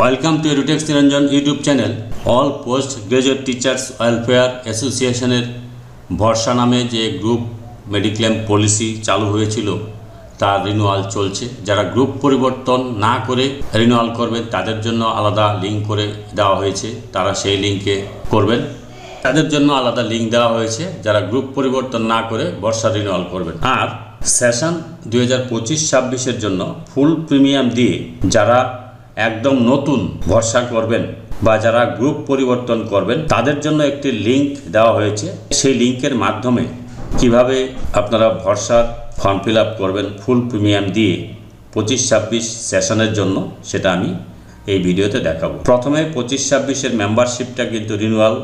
Welcome to Edutex Niranjan YouTube channel all post graduate teachers welfare অ্যাসোসিয়েশনের ভরসা নামে যে গ্রুপ মেডিক্লেম পলিসি চালু হয়েছিল, তার রিনুয়াল চলছে। যারা গ্রুপ পরিবর্তন না করে রিনুয়াল করবেন, তাদের জন্য আলাদা লিঙ্ক করে দেওয়া হয়েছে। তারা সেই লিঙ্কে করবেন। তাদের জন্য আলাদা লিঙ্ক দেওয়া হয়েছে। যারা গ্রুপ পরিবর্তন না করে বর্ষা রিনুয়াল করবেন। আর সেশন দুই হাজার পঁচিশ ছাব্বিশের জন্য ফুল প্রিমিয়াম দিয়ে যারা একদম নতুন ভরসা করবেন বা যারা গ্রুপ পরিবর্তন করবেন, তাদের জন্য একটি লিঙ্ক দেওয়া হয়েছে। সেই লিঙ্কের মাধ্যমে কীভাবে আপনারা ভরসার ফর্ম ফিল আপ করবেন ফুল প্রিমিয়াম দিয়ে পঁচিশ ছাব্বিশ সেশনের জন্য, সেটা আমি এই ভিডিওতে দেখাবো। প্রথমে পঁচিশ ছাব্বিশের মেম্বারশিপটা কিন্তু রিনুয়াল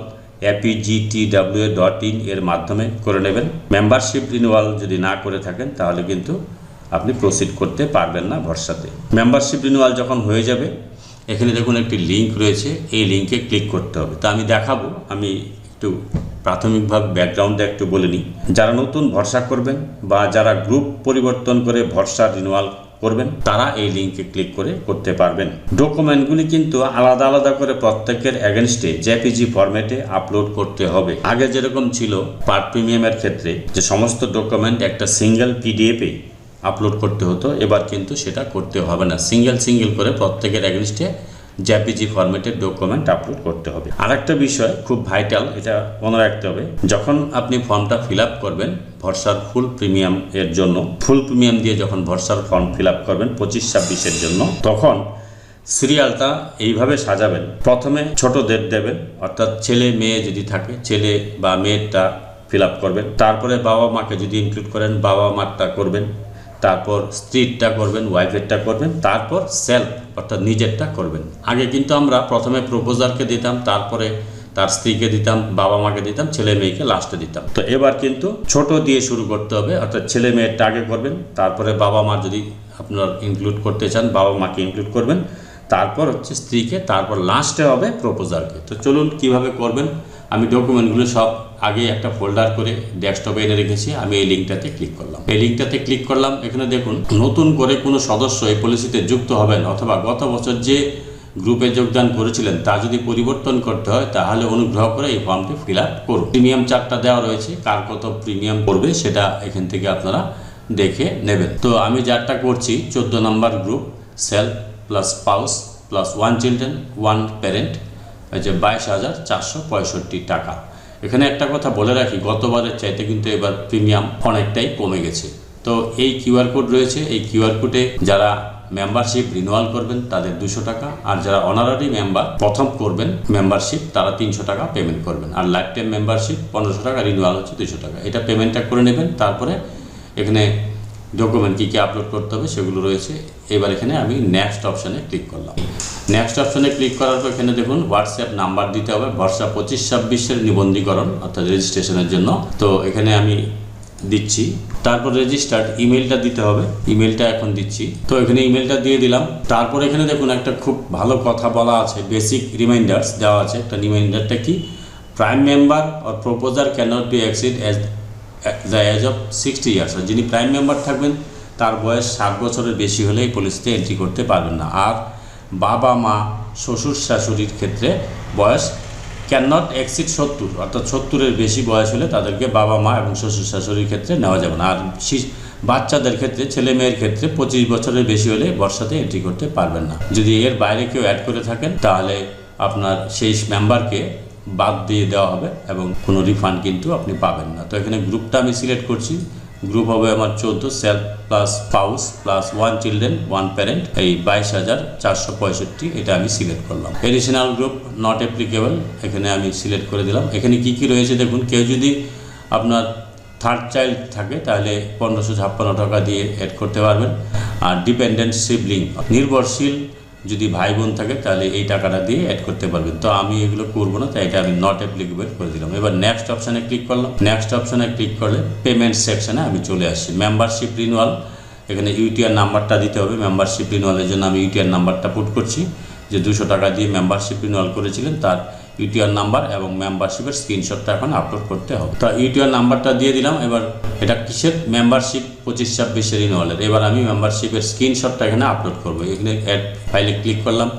এপিজিটিডাব্লিউ ডট ইন এর মাধ্যমে করে নেবেন। মেম্বারশিপ রিনুয়াল যদি না করে থাকেন, তাহলে কিন্তু আপনি প্রসিড করতে পারবেন না ভরসাতে। মেম্বারশিপ রিনুয়াল যখন হয়ে যাবে, এখানে দেখুন একটি লিঙ্ক রয়েছে, এই লিঙ্কে ক্লিক করতে হবে। তা আমি দেখাবো, আমি একটু প্রাথমিকভাবে ব্যাকগ্রাউন্ডে একটু বলে নিই। যারা নতুন ভরসা করবেন বা যারা গ্রুপ পরিবর্তন করে ভরসা রিনুয়াল করবেন, তারা এই লিঙ্কে ক্লিক করে করতে পারবেন। ডকুমেন্টগুলি কিন্তু আলাদা আলাদা করে প্রত্যেকের এগেনস্টে জেপিজি ফরম্যাটে আপলোড করতে হবে। আগে যেরকম ছিল পার প্রিমিয়ামের ক্ষেত্রে যে সমস্ত ডকুমেন্ট একটা সিঙ্গেল পিডিএফে আপলোড করতে হতো, এবার কিন্তু সেটা করতে হবে না। সিঙ্গেল সিঙ্গেল করে প্রত্যেকের এগেনস্টে জেপিজি ফরম্যাটের ডকুমেন্ট আপলোড করতে হবে। আর একটা বিষয় খুব ভাইটাল এটা মনে রাখতে হবে। যখন আপনি ফর্মটা ফিল করবেন, ভরসার ফুল প্রিমিয়াম এর জন্য ফুল প্রিমিয়াম দিয়ে যখন ভরসার ফর্ম ফিল করবেন পঁচিশ ছাব্বিশের জন্য, তখন সিরিয়ালটা এইভাবে সাজাবেন। প্রথমে ছোটদের দেবেন, অর্থাৎ ছেলে, মেয়ে যদি থাকে, ছেলে বা মেয়েরটা ফিল করবেন। তারপরে বাবা মাকে যদি ইনক্লুড করেন বাবা মারটা করবেন। তারপর স্ত্রীরটা করবেন ওয়াইফেরটা করবেন, তারপর সেলফ অর্থাৎ নিজেরটা করবেন। আগে কিন্তু আমরা প্রথমে প্রপোজারকে দিতাম, তারপরে তার স্ত্রীকে দিতাম বাবা মাকে দিতাম, ছেলে মেয়েকে লাস্টে দিতাম। তো এবার কিন্তু ছোট দিয়ে শুরু করতে হবে, অর্থাৎ ছেলে মেয়েরটা আগে করবেন, তারপরে বাবা মা যদি আপনার ইনক্লুড করতে চান বাবা মাকে ইনক্লুড করবেন, তারপর হচ্ছে স্ত্রীকে, তারপর লাস্টে হবে প্রপোজারকে তো চলুন কীভাবে করবেন? আমি ডকুমেন্টগুলো সব আগে একটা ফোল্ডার করে ডেস্কটপে এনে রেখেছি, আমি এই লিঙ্কটাতে ক্লিক করলাম। এই লিঙ্কটাতে ক্লিক করলাম, এখানে দেখুন, নতুন করে কোনো সদস্য এই পলিসিতে যুক্ত হবেন অথবা গত বছর যে গ্রুপে যোগদান করেছিলেন, তা যদি পরিবর্তন করতে হয়, তাহলে অনুগ্রহ করে এই ফর্মটি ফিল আপ করুন। প্রিমিয়াম চারটা দেওয়া রয়েছে, কার কত প্রিমিয়াম পড়বে সেটা এখান থেকে আপনারা দেখে নেবেন। তো আমি যারটা করছি, চোদ্দ নম্বর group self plus spouse plus one children one parent যে বাইশ হাজার চারশো পঁয়ষট্টি টাকা। এখানে একটা কথা বলে রাখি, গতবারের চাইতে কিন্তু এবার প্রিমিয়াম অনেকটাই কমে গেছে। তো এই কিউআর কোড রয়েছে, এই কিউআর কোডে যারা মেম্বারশিপ রিনুয়াল করবেন তাদের দুশো টাকা, আর যারা অনারারি মেম্বার প্রথম করবেন মেম্বারশিপ তারা তিনশো টাকা পেমেন্ট করবেন। আর লাইফ টাইম মেম্বারশিপ পনেরোশো টাকা রিনুয়াল হচ্ছে দুশো টাকা। এটা পেমেন্টটা করে নেবেন, তারপরে এখানে ডকুমেন্ট কী কী আপলোড করতে হবে সেগুলো রয়েছে। এবার এখানে আমি নেক্সট অপশানে ক্লিক করলাম। নেক্সট অপশানে ক্লিক করার পর এখানে দেখুন হোয়াটসঅ্যাপ নাম্বার দিতে হবে। বর্ষা পঁচিশ ছাব্বিশের নিবন্ধীকরণ, অর্থাৎ রেজিস্ট্রেশনের জন্য। তো এখানে আমি দিচ্ছি। তারপর রেজিস্টার্ড ইমেলটা দিতে হবে। ইমেলটা এখন দিচ্ছি। তো এখানে ইমেলটা দিয়ে দিলাম। তারপর এখানে দেখুন, একটা খুব ভালো কথা বলা আছে। বেসিক রিমাইন্ডার্স দেওয়া আছে। একটা রিমাইন্ডারটা কি? Prime member or proposer cannot be exceed age the age of sixty years যিনি প্রাইম মেম্বার থাকবেন, তার বয়স ষাট বছরের বেশি হলে এই পলিসিতে এন্ট্রি করতে পারবেন না। আর বাবা, মা, শ্বশুর, শাশুড়ির ক্ষেত্রে বয়স ক্যান নট এক্সিড সত্তর। অর্থাৎ সত্তরের বেশি বয়স হলে তাদেরকে বাবা, মা এবং শ্বশুর, শাশুড়ির ক্ষেত্রে নেওয়া যাবে না। আর বাচ্চাদের ক্ষেত্রে, ছেলে মেয়ের ক্ষেত্রে পঁচিশ বছরের বেশি হলে বর্ষাতে এন্ট্রি করতে পারবেন না। যদি এর বাইরে কেউ অ্যাড করে থাকেন, তাহলে আপনার সেই মেম্বারকে বাদ দিয়ে দেওয়া হবে এবং কোনো রিফান্ড কিন্তু আপনি পাবেন না। তো এখানে গ্রুপটা আমি সিলেক্ট করছি। গ্রুপ হবে আমার চোদ্দ self plus spouse plus one children one parent এই বাইশ হাজার চারশো পঁয়ষট্টি, এটা আমি সিলেক্ট করলাম। এডিশনাল গ্রুপ নট অ্যাপ্লিকেবল এখানে আমি সিলেক্ট করে দিলাম। এখানে কি কি রয়েছে দেখুন, কেউ যদি আপনার থার্ড চাইল্ড থাকে, তাহলে পনেরোশো ছাপ্পান্ন টাকা দিয়ে অ্যাড করতে পারবেন। আর ডিপেন্ডেন্ট সিবলিং নির্ভরশীল যদি ভাই বোন থাকে, তাহলে এই টাকাটা দিয়ে অ্যাড করতে পারবেন। তো আমি এগুলো করব না, তাই এটা আমি নট অ্যাপ্লিকেবল করে দিলাম। এবার নেক্সট অপশানে ক্লিক করলাম। নেক্সট অপশানে ক্লিক করলে পেমেন্ট সেকশানে আমি চলে আসছি। মেম্বারশিপ রিনুয়াল এখানে ইউটিআর নাম্বারটা দিতে হবে। মেম্বারশিপ রিনুয়ালের জন্য আমি ইউটিআর নাম্বারটা পুট করছি। যে দুশো টাকা দিয়ে মেম্বারশিপ রিনুয়াল করেছিলেন, তার ইউটিআর নাম্বার এবং মেম্বারশিপের স্ক্রিনশটটা এখন আপলোড করতে হবে। তো ইউটিআর নাম্বারটা দিয়ে দিলাম, এবার এটা কিসের? মেম্বারশিপ পঁচিশ ছাব্বিশের রিনুয়ালের এবার আমি মেম্বারশিপের স্ক্রিনশটটা এখানে আপলোড করব। এখানে অ্যাড ফাইলে ক্লিক করলাম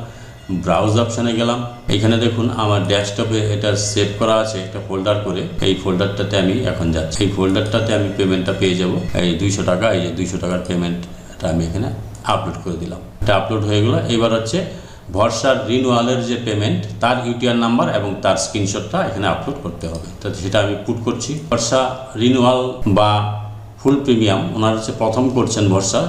ব্রাউজ অপশানে গেলাম। এখানে দেখুন আমার ডেস্কটপে এটা সেভ করা আছে একটা ফোল্ডার করে। এই ফোল্ডারটাতে আমি এখন যাচ্ছি। এই ফোল্ডারটাতে আমি পেমেন্টটা পেয়ে যাব। এই দুইশো টাকা, এই যে দুইশো টাকার পেমেন্টটা আমি এখানে আপলোড করে দিলাম। এটা আপলোড হয়ে গেলো। এবার হচ্ছে ভরসার রিনুয়ালের যে পেমেন্ট তার ইউটিআর নাম্বার এবং তার স্ক্রিনশটটা এখানে আপলোড করতে হবে। তো সেটা আমি পুট করছি। ভরসা রিনুয়াল বা ফুল প্রিমিয়াম ওনার হচ্ছে প্রথম করছেন ভরসা।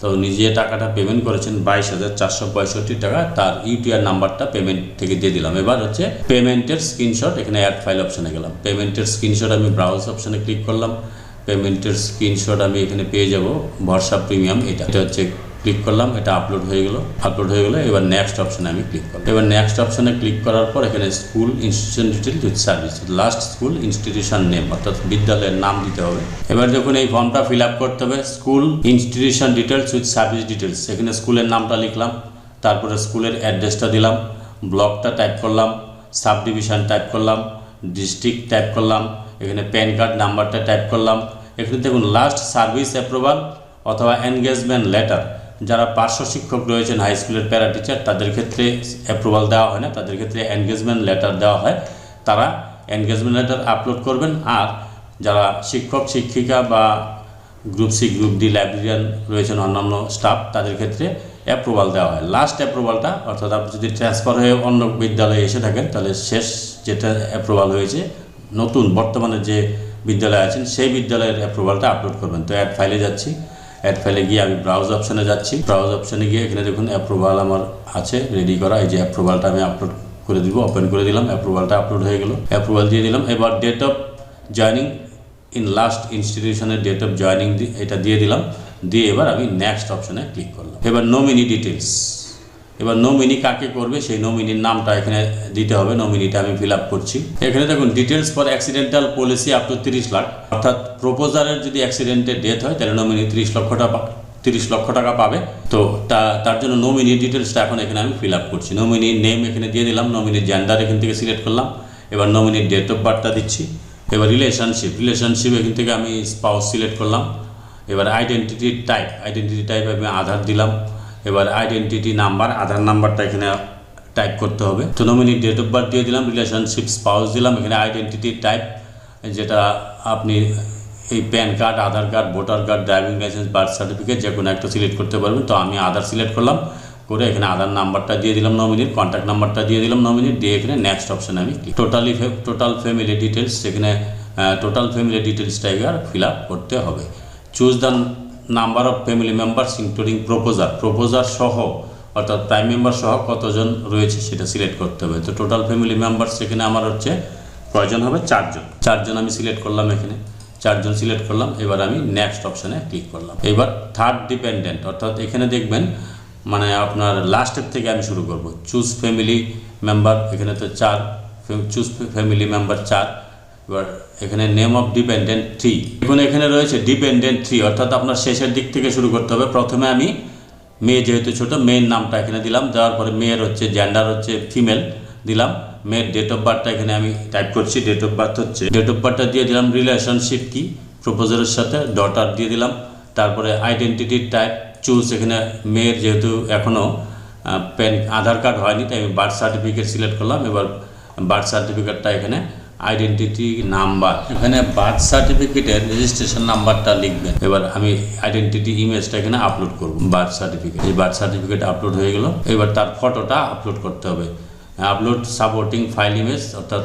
তো নিজে টাকাটা পেমেন্ট করেছেন বাইশ হাজার চারশো পঁয়ষট্টি টাকা, তার ইউটিআর নাম্বারটা পেমেন্ট থেকে দিয়ে দিলাম। এবার হচ্ছে পেমেন্টের স্ক্রিনশট এখানে অ্যাড ফাইল অপশানে গেলাম। পেমেন্টের স্ক্রিনশট আমি ব্রাউজ অপশানে ক্লিক করলাম। পেমেন্টের স্ক্রিনশট আমি এখানে পেয়ে যাব, ভরসা প্রিমিয়াম এটা। এটা হচ্ছে ক্লিক করলাম, এটা আপলোড হয়ে গেল আপলোড হয়ে গেলো, এবার নেক্সট অপশানে আমি ক্লিক করলাম। এবার নেক্সট অপশানে ক্লিক করার পর এখানে school institution detail with service last school institution name অর্থাৎ বিদ্যালয়ের নাম দিতে হবে। এবার দেখুন এই ফর্মটা ফিল আপ করতে হবে school institution details with service details এখানে স্কুলের নামটা লিখলাম, তারপরে স্কুলের অ্যাড্রেসটা দিলাম ব্লকটা টাইপ করলাম সাব ডিভিশন টাইপ করলাম ডিস্ট্রিক্ট টাইপ করলাম, এখানে প্যান কার্ড নাম্বারটা টাইপ করলাম। এখানে দেখুন লাস্ট সার্ভিস অ্যাপ্রুভাল অথবা এনগেজমেন্ট লেটার যারা পার্শ্ব শিক্ষক রয়েছেন হাই স্কুলের প্যারা টিচার তাদের ক্ষেত্রে অ্যাপ্রুভাল দেওয়া হয় না। তাদের ক্ষেত্রে এনগেজমেন্ট লেটার দেওয়া হয়। তারা এনগেজমেন্ট লেটার আপলোড করবেন আর যারা শিক্ষক, শিক্ষিকা বা group C group D librarian রয়েছেন, অন্যান্য স্টাফ তাদের ক্ষেত্রে অ্যাপ্রুভাল দেওয়া হয়। লাস্ট অ্যাপ্রুভালটা অর্থাৎ আপনি যদি ট্রান্সফার হয়ে অন্য বিদ্যালয়ে এসে থাকেন, তাহলে শেষ যেটা অ্যাপ্রুভাল হয়েছে, নতুন বর্তমানে যে বিদ্যালয় আছেন, সেই বিদ্যালয়ের অ্যাপ্রুভালটা আপলোড করবেন। তো অ্যাড ফাইলে যাচ্ছি। অ্যাড ফাইলে গিয়ে আমি ব্রাউজ অপশানে যাচ্ছি। ব্রাউজ অপশানে গিয়ে এখানে দেখুন অ্যাপ্রুভাল আমার আছে রেডি করা। এই যে অ্যাপ্রুভালটা আমি আপলোড করে দিব ওপেন করে দিলাম অ্যাপ্রুভালটা আপলোড হয়ে গেল। অ্যাপ্রুভাল দিয়ে দিলাম। এবার date of joining in last ইনস্টিটিউশনের date of joining এটা দিয়ে দিলাম। দিয়ে এবার আমি নেক্সট অপশানে ক্লিক করলাম। এবার নমিনি ডিটেলস এবার নমিনি কাকে করবে, সেই নমিনির নামটা এখানে দিতে হবে নমিনিটা আমি ফিল করছি। এখানে দেখুন details for accidental policy up to তিরিশ লাখ। অর্থাৎ প্রপোজারের যদি অ্যাক্সিডেন্টে ডেথ হয়, তাহলে নমিনি তিরিশ লক্ষ টাকা তিরিশ লক্ষ টাকা পাবে। তো তা, তার জন্য নমিনি ডিটেলসটা এখন এখানে আমি ফিল করছি। নমিনি নেম এখানে দিয়ে দিলাম নমিনি জেন্ডার এখান থেকে সিলেক্ট করলাম। এবার নমিনির ডেট অফ বার্থটা দিচ্ছি। এবার রিলেশনশিপ রিলেশনশিপ এখান থেকে আমি স্পাউস সিলেক্ট করলাম। এবার আইডেন্টিটি টাইপ আইডেন্টিটি টাইপ আমি আধার দিলাম। এবার আইডেন্টিটি নাম্বার আধার নাম্বারটা এখানে টাইপ করতে হবে। তো নমিনি ডেট অফ বার্থ দিয়ে দিলাম রিলেশনশিপ স্পাউস দিলাম, এখানে আইডেন্টিটি টাইপ যেটা আপনি এই PAN card Aadhaar card voter card driving licence birth certificate যে কোনো একটা সিলেক্ট করতে পারবেন। তো আমি আধার সিলেক্ট করলাম, করে এখানে আধার নাম্বারটা দিয়ে দিলাম নমিনির কন্ট্যাক্ট নাম্বারটা দিয়ে দিলাম নমিনির দিয়ে এখানে নেক্সট অপশানে আমি টোটালি টোটাল ফ্যামিলি ডিটেলস সেখানে টোটাল ফ্যামিলি ডিটেলসটা এবার ফিল আপ করতে হবে। Choose the number of family members including proposer proposer সহ, অর্থাৎ প্রাইম মেম্বার সহ কতজন রয়েছে সেটা সিলেক্ট করতে হবে। তো টোটাল ফ্যামিলি মেম্বার সেখানে আমার হচ্ছে প্রয়োজন হবে? চারজন। চারজন আমি সিলেক্ট করলাম এখানে। চারজন সিলেক্ট করলাম। এবার আমি নেক্সট অপশানে ক্লিক করলাম। এবার থার্ড ডিপেন্ডেন্ট অর্থাৎ এখানে দেখবেন মানে আপনার লাস্টের থেকে আমি শুরু করব। চুজ ফ্যামিলি মেম্বার এখানে তো চার চুজ ফ্যামিলি মেম্বার চার। এবার এখানে নেম অফ ডিপেন্ডেন্ট থ্রি এখন এখানে রয়েছে ডিপেন্ডেন্ট থ্রি অর্থাৎ আপনার শেষের দিক থেকে শুরু করতে হবে। প্রথমে আমি মেয়ে যেহেতু ছোট মেয়ের নামটা এখানে দিলাম। দেওয়ার পরে মেয়ের হচ্ছে জেন্ডার হচ্ছে ফিমেল দিলাম। মেয়ের ডেট অফ বার্থটা এখানে আমি টাইপ করছি। ডেট অফ বার্থ হচ্ছে ডেট অফ বার্থটা দিয়ে দিলাম রিলেশনশিপ কি? প্রপোজারের সাথে ডটার দিয়ে দিলাম। তারপরে আইডেন্টিটি টাইপ চুজ এখানে মেয়ের যেহেতু এখনও প্যান আধার কার্ড হয়নি, তাই আমি বার্থ সার্টিফিকেট সিলেক্ট করলাম। এবার বার্থ সার্টিফিকেটটা এখানে আইডেন্টিটি নাম্বার এখানে বার্থ সার্টিফিকেটের রেজিস্ট্রেশন নাম্বারটা লিখবেন। এবার আমি আইডেন্টিটি ইমেজটা এখানে আপলোড করব বার্থ সার্টিফিকেট এই বার্থ সার্টিফিকেট আপলোড হয়ে গেল। এবার তার ফটোটা আপলোড করতে হবে। আপলোড সাপোর্টিং ফাইল ইমেজ অর্থাৎ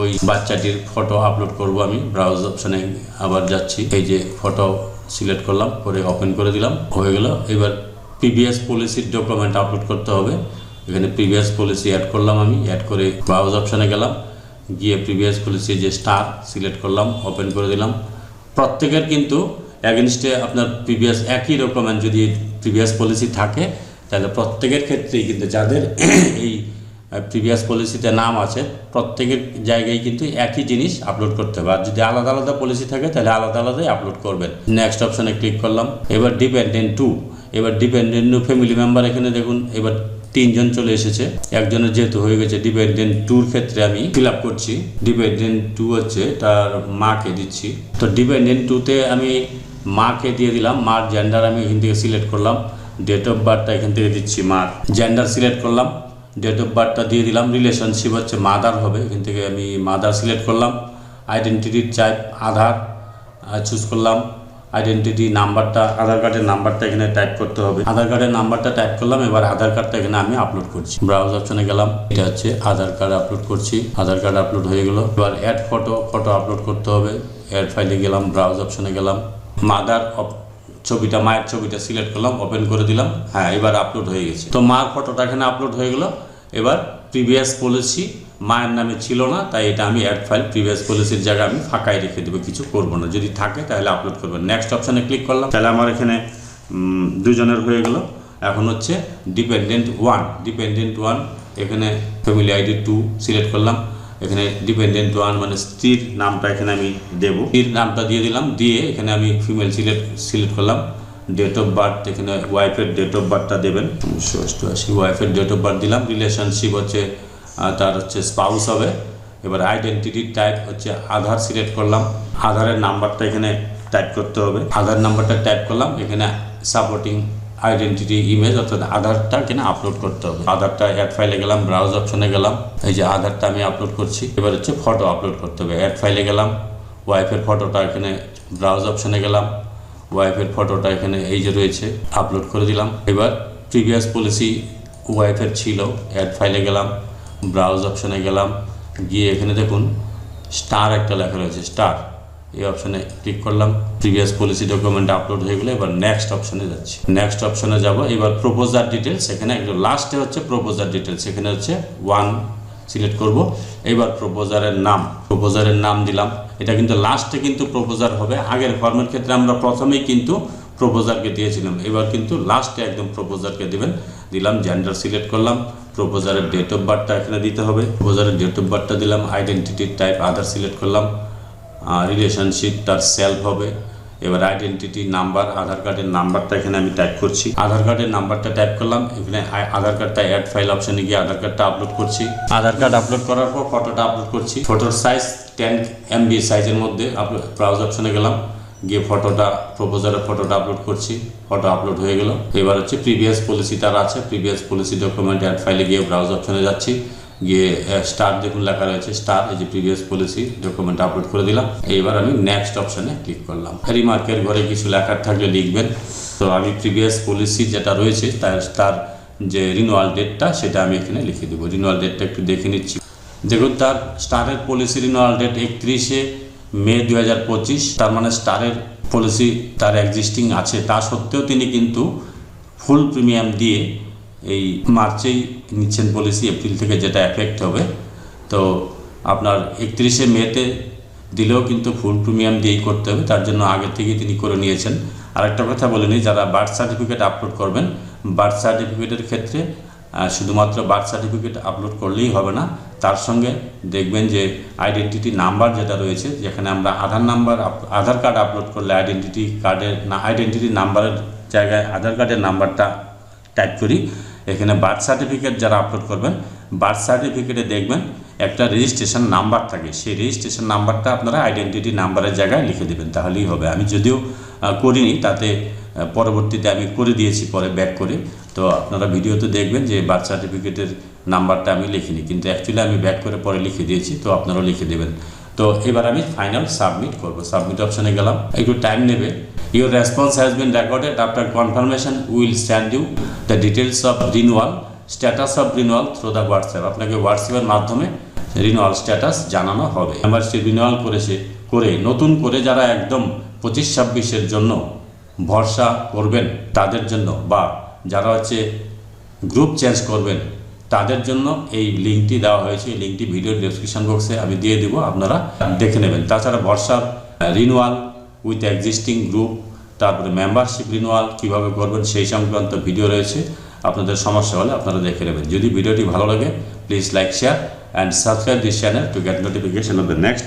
ওই বাচ্চাটির ফটো আপলোড করব আমি। ব্রাউজ অপশানে আবার যাচ্ছি। এই যে ফটো সিলেক্ট করলাম, করে ওপেন করে দিলাম, হয়ে গেল। এবার পিবিএস পলিসির ডকুমেন্ট আপলোড করতে হবে। এখানে প্রিভিয়াস পলিসি অ্যাড করলাম আমি। অ্যাড করে ব্রাউজ অপশানে গেলাম। গিয়ে প্রিভিয়াস পলিসি যে স্টার সিলেক্ট করলাম ওপেন করে দিলাম। প্রত্যেকের কিন্তু অ্যাগেনস্টে আপনার প্রিভিয়াস একই ডকুমেন্ট যদি প্রিভিয়াস পলিসি থাকে, তাহলে প্রত্যেকের ক্ষেত্রেই কিন্তু যাদের এই প্রিভিয়াস পলিসিতে নাম আছে, প্রত্যেকের জায়গায় কিন্তু একই জিনিস আপলোড করতে হবে। আর যদি আলাদা আলাদা পলিসি থাকে, তাহলে আলাদা আলাদাই আপলোড করবেন। নেক্সট অপশানে ক্লিক করলাম। এবার ডিপেন্ডেন্ট টু এবার ডিপেন্ডেন্ট টু ফ্যামিলি মেম্বার এখানে দেখুন, এবার তিনজন চলে এসেছে। একজনের যেহেতু হয়ে গেছে ডিপেন্ডেন্ট টুর ক্ষেত্রে আমি ফিল আপ করছি। ডিপেন্ডেন্ট টু হচ্ছে তার মাকে দিচ্ছি। তো ডিপেন্ডেন্ট টুতে আমি মাকে দিয়ে দিলাম। মার জেন্ডার আমি এখান থেকে সিলেক্ট করলাম। ডেট অফ বার্থটা এখান থেকে দিচ্ছি মার। জেন্ডার সিলেক্ট করলাম। ডেট অফ বার্থটা দিয়ে দিলাম। রিলেশনশিপ হচ্ছে মাদার হবে। এখান থেকে আমি মাদার সিলেক্ট করলাম। আইডেন্টিটির টাইপ আধার চুজ করলাম। আইডেন্টিটি নাম্বারটা আধার কার্ডের নাম্বারটা এখানে টাইপ করতে হবে। আধার কার্ডের নাম্বারটা টাইপ করলাম, এবার আধার কার্ডটা এখানে আমি আপলোড করছি। ব্রাউজ অপশনে গেলাম, এটা হচ্ছে আধার কার্ড আপলোড করছি। আধার কার্ড আপলোড হয়ে গেল। এবার অ্যাড ফটো ফটো আপলোড করতে হবে। অ্যাড ফাইলে গেলাম ব্রাউজ অপশনে গেলাম। মাদার ছবিটা, মায়ের ছবিটা সিলেক্ট করলাম ওপেন করে দিলাম। হ্যাঁ এবার আপলোড হয়ে গেছে। তো মার ফটোটা এখানে আপলোড হয়ে গেল। এবার প্রিভিয়াস পলিসি মায়ের নামে ছিল না, তাই এটা আমি অ্যাড ফাইল প্রিভিয়াস পলিসির জায়গায় আমি ফাঁকাই রেখে দেবো, কিছু করব না। যদি থাকে তাহলে আপলোড করবেন। নেক্সট অপশানে ক্লিক করলাম, তাহলে আমার এখানে দুজনের হয়ে গেল। এখন হচ্ছে ডিপেন্ডেন্ট ওয়ান ডিপেন্ডেন্ট ওয়ান এখানে ফ্যামিলি আইডি টু সিলেক্ট করলাম। এখানে ডিপেন্ডেন্ট ওয়ান মানে স্ত্রীর নামটা এখানে আমি দেবো। স্ত্রীর নামটা দিয়ে দিলাম, দিয়ে এখানে আমি ফিমেল সিলেক্ট সিলেক্ট করলাম। ডেট অফ বার্থ এখানে ওয়াইফের ডেট অফ বার্থটা দেবেন। উনিশশো অষ্টআশি ওয়াইফের ডেট অফ বার্থ দিলাম। রিলেশনশিপ হচ্ছে তার হচ্ছে স্পাউস হবে। এবার আইডেন্টিটি টাইপ হচ্ছে আধার সিলেক্ট করলাম। আধারের নাম্বারটা এখানে টাইপ করতে হবে। আধার নাম্বারটা টাইপ করলাম। এখানে সাপোর্টিং আইডেন্টিটি ইমেজ অর্থাৎ আধারটা এখানে আপলোড করতে হবে। আধারটা অ্যাড ফাইলে গেলাম ব্রাউজ অপশনে গেলাম। এই যে আধারটা আমি আপলোড করছি, এবার হচ্ছে ফটো আপলোড করতে হবে। অ্যাড ফাইলে গেলাম ওয়াইফের ফটোটা এখানে ব্রাউজ অপশনে গেলাম। ওয়াইফের ফটোটা এখানে এই যে রয়েছে আপলোড করে দিলাম। এবার প্রিভিয়াস পলিসি ওয়াইফের ছিল অ্যাড ফাইলে গেলাম। ব্রাউজ অপশানে গেলাম, গিয়ে এখানে দেখুন স্টার একটা লেখা রয়েছে স্টার এই অপশানে ক্লিক করলাম প্রিভিয়াস পলিসি ডকুমেন্ট আপলোড হয়ে গেলে, এবার নেক্সট অপশনে যাচ্ছি। নেক্সট অপশানে যাব, এবার প্রপোজার ডিটেলস এখানে একদম লাস্টে হচ্ছে প্রপোজার ডিটেলস এখানে হচ্ছে ওয়ান সিলেক্ট করব। এবার প্রপোজারের নাম প্রপোজারের নাম দিলাম। এটা কিন্তু লাস্টে কিন্তু প্রপোজার হবে, আগের ফর্মের ক্ষেত্রে আমরা প্রথমেই কিন্তু প্রপোজারকে দিয়েছিলাম, এবার কিন্তু লাস্টে একদম প্রপোজারকে দিবেন। দিলাম জেন্ডার সিলেক্ট করলাম প্রপোজারের ডেট অফ বার্থটা এখানে দিতে হবে। প্রপোজারের ডেট অফ বার্থটা দিলাম আইডেন্টিটির টাইপ আধার সিলেক্ট করলাম। রিলেশনশিপ তার সেলফ হবে। এবার আইডেন্টিটি নাম্বার আধার কার্ডের নাম্বারটা এখানে আমি টাইপ করছি। আধার কার্ডের নাম্বারটা টাইপ করলাম। এখানে আধার কার্ডটা অ্যাড ফাইল অপশনে গিয়ে আধার কার্ডটা আপলোড করছি। আধার কার্ড আপলোড করার পর ফটোটা আপলোড করছি। ফটোর সাইজ টেন এমবি সাইজের মধ্যে ব্রাউজ অপশনে গেলাম। গিয়ে ফটোটা প্রপোজারের ফটোটা আপলোড করছি ফটো আপলোড হয়ে গেল। এবার হচ্ছে প্রিভিয়াস পলিসি তার আছে প্রিভিয়াস পলিসি ডকুমেন্ট অ্যাড ফাইলে গিয়ে ব্রাউজ অপশনে যাচ্ছি। গিয়ে স্টার দেখুন লেখা রয়েছে স্টার এই যে প্রিভিয়াস পলিসি ডকুমেন্ট আপলোড করে দিলাম। এইবার আমি নেক্সট অপশনে ক্লিক করলাম। রিমার্কের ঘরে কিছু লেখার থাকলে লিখবেন। তো আমি প্রিভিয়াস পলিসি যেটা রয়েছে, তার তার যে রিনুয়াল ডেটটা সেটা আমি এখানে লিখে দেবো। রিনুয়াল ডেটটা একটু দেখে নিচ্ছি। দেখুন, তার স্টারের পলিসি রিনুয়াল ডেট একত্রিশে মে দু হাজার পঁচিশ, তার মানে স্টারের পলিসি তার এক্সিস্টিং আছে। তা সত্ত্বেও তিনি কিন্তু ফুল প্রিমিয়াম দিয়ে এই মার্চেই নিচ্ছেন পলিসি এপ্রিল থেকে যেটা এফেক্ট হবে। তো আপনার একত্রিশে মেতে দিলেও কিন্তু ফুল প্রিমিয়াম দিয়েই করতে হবে, তার জন্য আগে থেকে তিনি করে নিয়েছেন। আরেকটা কথা বলে নিই, যারা বার্থ সার্টিফিকেট আপলোড করবেন বার্থ সার্টিফিকেটের ক্ষেত্রে শুধুমাত্র বার্থ সার্টিফিকেট আপলোড করলেই হবে না তার সঙ্গে দেখবেন যে আইডেন্টিটি নাম্বার যেটা রয়েছে, যেখানে আমরা Aadhaar number Aadhaar card upload করলে আইডেন্টিটি কার্ডের না আইডেন্টিটি নাম্বারের জায়গায় আধার কার্ডের নাম্বারটা টাইপ করি। এখানে বার্থ সার্টিফিকেট যারা আপলোড করবেন বার্থ সার্টিফিকেটে দেখবেন একটা রেজিস্ট্রেশন নাম্বার থাকে। সেই রেজিস্ট্রেশন নাম্বারটা আপনারা আইডেন্টিটি নাম্বারের জায়গায় লিখে দেবেন, তাহলেই হবে। আমি যদিও করিনি, তাতে পরবর্তীতে আমি করে দিয়েছি, পরে ব্যাক করে। তো আপনারা ভিডিওতে দেখবেন যে বার্থ সার্টিফিকেটের নাম্বারটা আমি লিখিনি, কিন্তু অ্যাকচুয়ালি আমি ব্যাক করে পরে লিখে দিয়েছি, তো আপনারাও লিখে দেবেন। তো এবার আমি ফাইনাল সাবমিট করব। সাবমিট অপশানে গেলাম, একটু টাইম নেবে। Your response has been recorded after confirmation will stand you the details of renewal status of renewal through the WhatsApp আপনাকে হোয়াটসঅ্যাপের মাধ্যমে রিনুয়াল স্ট্যাটাস জানানো হবে। মেম্বারশিপ রিনুয়াল করেছে, করে, নতুন করে যারা একদম পঁচিশ ছাব্বিশের জন্য ভরসা করবেন, তাদের জন্য বা যারা হচ্ছে গ্রুপ চেঞ্জ করবেন, তাদের জন্য এই লিঙ্কটি দেওয়া হয়েছে। এই লিঙ্কটি ভিডিও ডেসক্রিপশন বক্সে আমি দিয়ে দিব, আপনারা দেখে নেবেন। তাছাড়া বর্ষার রিনুয়াল উইথ এক্সিস্টিং গ্রুপ তারপরে মেম্বারশিপ রিনুয়াল কীভাবে করবেন সেই সংক্রান্ত ভিডিও রয়েছে। আপনাদের সমস্যা হলে আপনারা দেখে নেবেন। যদি ভিডিওটি ভালো লাগে please like share and subscribe this channel to get notification of the next